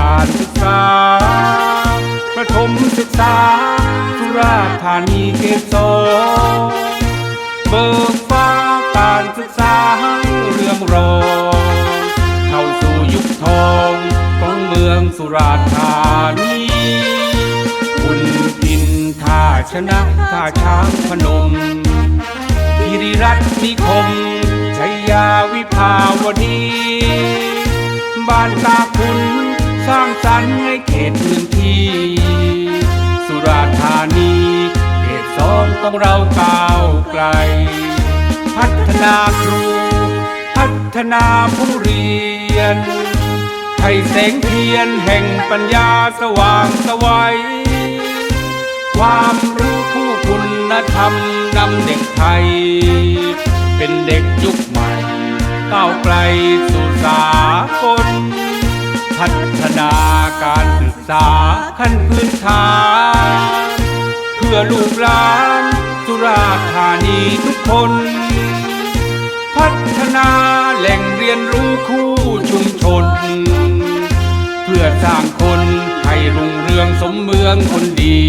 การศึกษา ประถมศึกษา สุราธานีเขตสองเบิกฟ้าการศึกษาให้เรื่องรองเข้าสู่ยุคทองของเมืองสุราธานีคุณกินท่าชนะท่าช้างพนมกิริรัตนิคมชัยยาวิภาวดี บ้านตาคุณ สร้างสรรค์ให้เขตพื้นที่ สุราษฎร์ธานีเขตสองของเราก้าวไกล พัฒนาครู พัฒนาผู้เรียน ให้แสงเทียนแห่งปัญญาสว่างสวัยความรู้คู่คุณธรรมนำเด็กไทย เป็นเด็กยุคใหม่ก้าวไกลสู่สากล พัฒนาการศึกษาขั้นพื้นฐาน เพื่อลูกหลานสุราธานีทุกคน พัฒนาแหล่งเรียนรู้คู่ชุมชน เพื่อสร้างคนให้รุ่งเรืองสมเมืองคนดี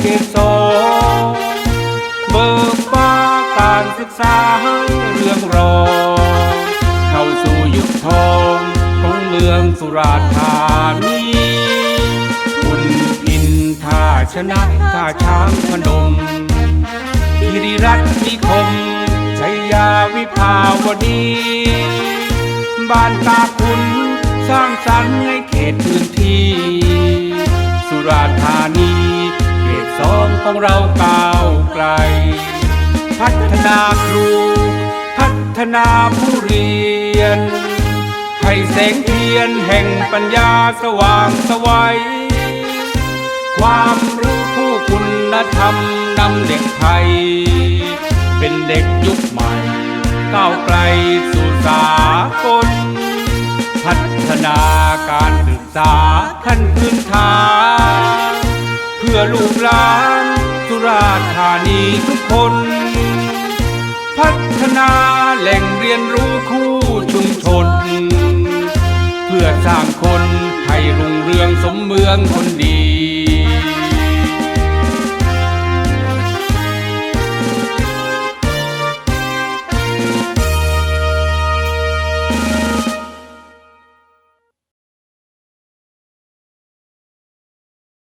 เขตสองเบิกฟ้าการศึกษาให้เรื่องรองเข้าสู่ยุคทองของเมืองสุราษฎร์ธานีคุณพินท่าชนะท่าช้างพนมกิริรัตน์นิคมชัยยาวิภาวดีบ้านตาคุณสร้างสรรค์ให้เขตพื้นที่ ของเราก้าวไกล พัฒนาครู พัฒนาผู้เรียน ให้แสงเทียนแห่งปัญญาสว่างสวัย ความรู้คู่คุณธรรมนำเด็กไทย เป็นเด็กยุคใหม่ ก้าวไกลสู่สากลพัฒนาการศึกษาขั้นพื้นฐานเพื่อลูกหลาน ราชธานีทุกคน พัฒนาแหล่งเรียนรู้คู่ชุมชน เพื่อสร้างคนให้รุ่งเรืองสมเมืองคน